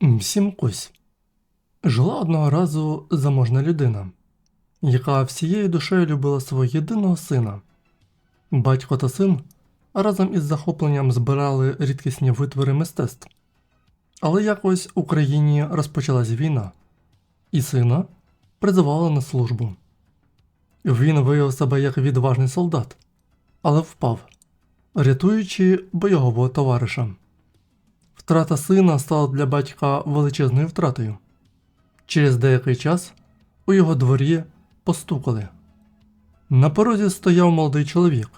Всім кусь. Жила одного разу заможна людина, яка всією душею любила свого єдиного сина. Батько та син разом із захопленням збирали рідкісні витвори мистецтв. Але якось в Україні розпочалась війна, і сина призивали на службу. Він виявив себе як відважний солдат, але впав, рятуючи бойового товариша. Втрата сина стала для батька величезною втратою. Через деякий час у його дворі постукали. На порозі стояв молодий чоловік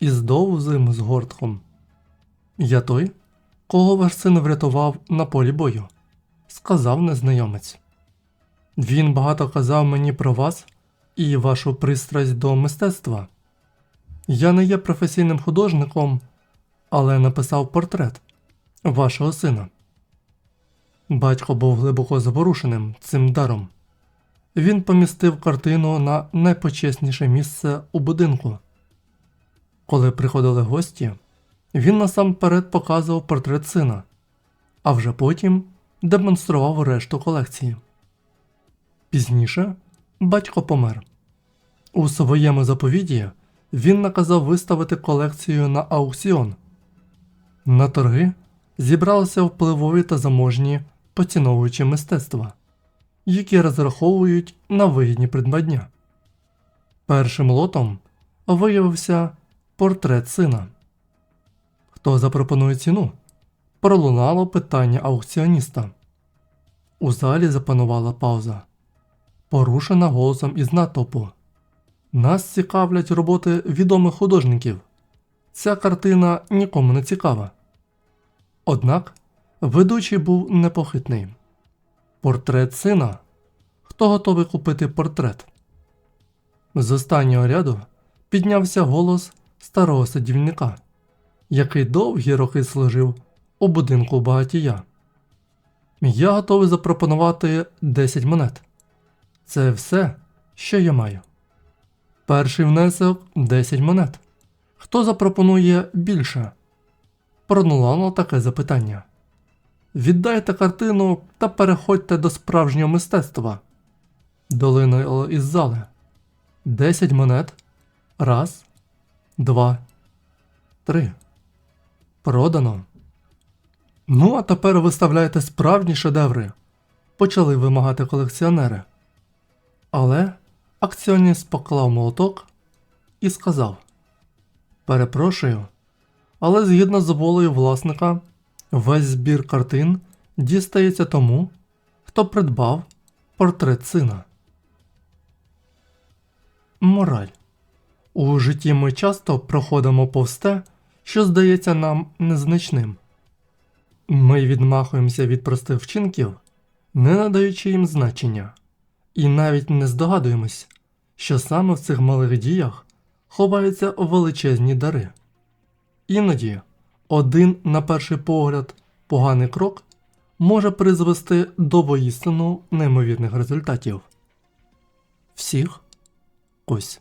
із довзим згортком. Я той, кого ваш син врятував на полі бою, сказав незнайомець. Він багато казав мені про вас і вашу пристрасть до мистецтва. Я не є професійним художником, але написав портрет вашого сина. Батько був глибоко заворушеним цим даром. Він помістив картину на найпочесніше місце у будинку. Коли приходили гості, він насамперед показував портрет сина, а вже потім демонстрував решту колекції. Пізніше батько помер. У своєму заповіді він наказав виставити колекцію на аукціон. На торги зібралися впливові та заможні поціновуючі мистецтва, які розраховують на вигідні придбання. Першим лотом виявився портрет сина. Хто запропонує ціну? Пролунало питання аукціоніста. У залі запанувала пауза, порушена голосом із натовпу. Нас цікавлять роботи відомих художників. Ця картина нікому не цікава. Однак ведучий був непохитний. Портрет сина. Хто готовий купити портрет? З останнього ряду піднявся голос старого садівника, який довгі роки служив у будинку багатія. Я готовий запропонувати 10 монет. Це все, що я маю. Перший внесок 10 монет. Хто запропонує більше? Пронулало таке запитання. Віддайте картину та переходьте до справжнього мистецтва. Долинило із зали. Десять монет. Раз, два, три. Продано. Ну, а тепер виставляйте справжні шедеври. Почали вимагати колекціонери. Але акціоніст поклав молоток і сказав: Перепрошую, але згідно з волею власника, весь збір картин дістається тому, хто придбав портрет сина. Мораль. У житті ми часто проходимо повз те, що здається нам незначним. Ми відмахуємося від простих вчинків, не надаючи їм значення, і навіть не здогадуємось, що саме в цих малих діях ховаються величезні дари. Іноді один, на перший погляд, поганий крок може призвести до воїстину неймовірних результатів. Всіх ось.